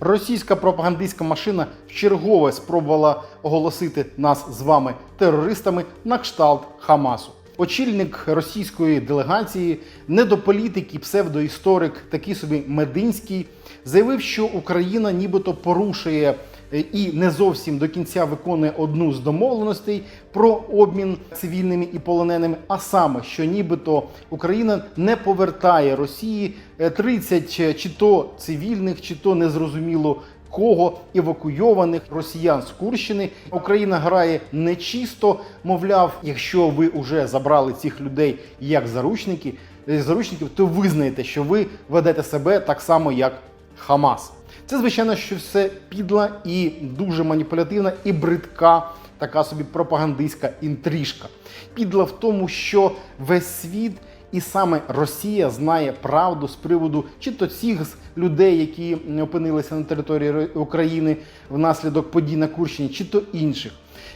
Російська пропагандистська машина вчергове спробувала оголосити нас з вами терористами на кшталт Хамасу. Очільник російської делегації, недополітик і псевдоісторик, такий собі Мединський, заявив, що Україна нібито порушує і не зовсім до кінця виконує одну з домовленостей про обмін цивільними і полоненими, а саме, що нібито Україна не повертає Росії е, 30 чи то цивільних, чи то незрозуміло кого евакуйованих росіян з Курщини. Україна грає нечисто. Мовляв, якщо ви вже забрали цих людей як заручники, е, заручників, то визнаєте, що ви ведете себе так само, як Хамас. Це звичайно, що все підла і дуже маніпулятивна і бридка. Така собі пропагандистська інтрижка. Підла в тому, що весь світ і саме Росія знає правду з приводу чи то цих людей, які опинилися на території України внаслідок подій на Курщині, чи то інших.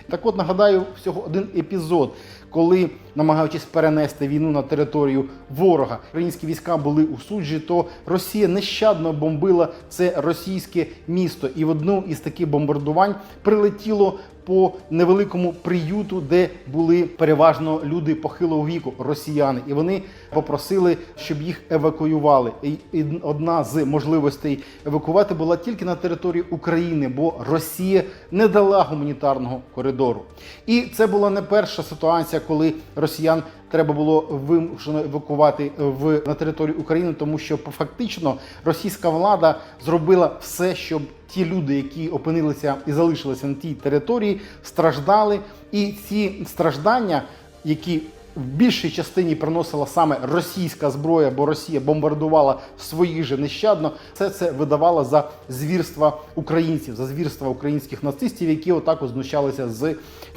Так от нагадаю всього один епізод, коли, намагаючись перенести війну на територію ворога, українські війська були у суджі, то Росія нещадно бомбила це російське місто. І в одну із таких бомбардувань прилетіло по невеликому приюту, де були переважно люди похилого віку, росіяни, і вони попросили, щоб їх евакуювали. І одна з можливостей евакувати була тільки на території України, бо Росія не дала гуманітарного коридору. І це була не перша ситуація, коли росіян треба було вимушено евакувати в на територію України, тому що фактично російська влада зробила все, щоб ті люди, які опинилися і залишилися на тій території, страждали, і ці страждання, які в більшій частині приносила саме російська зброя, бо Росія бомбардувала своїх же нещадно. Все це видавало за звірства українців, за звірства українських нацистів, які отак от знущалися з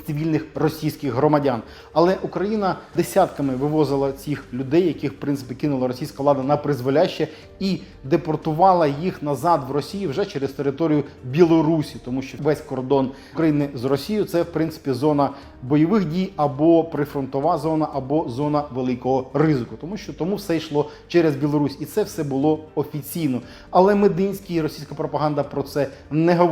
цивільних російських громадян. Але Україна десятками вивозила цих людей, яких в принципі кинула російська влада на призволяще, і депортувала їх назад в Росію вже через територію Білорусі, тому що весь кордон України з Росією це в принципі зона бойових дій або прифронтова зона, або зона великого ризику, тому що тому все йшло через Білорусь, і це все було офіційно. Але Мединський російська пропаганда про це не говорить.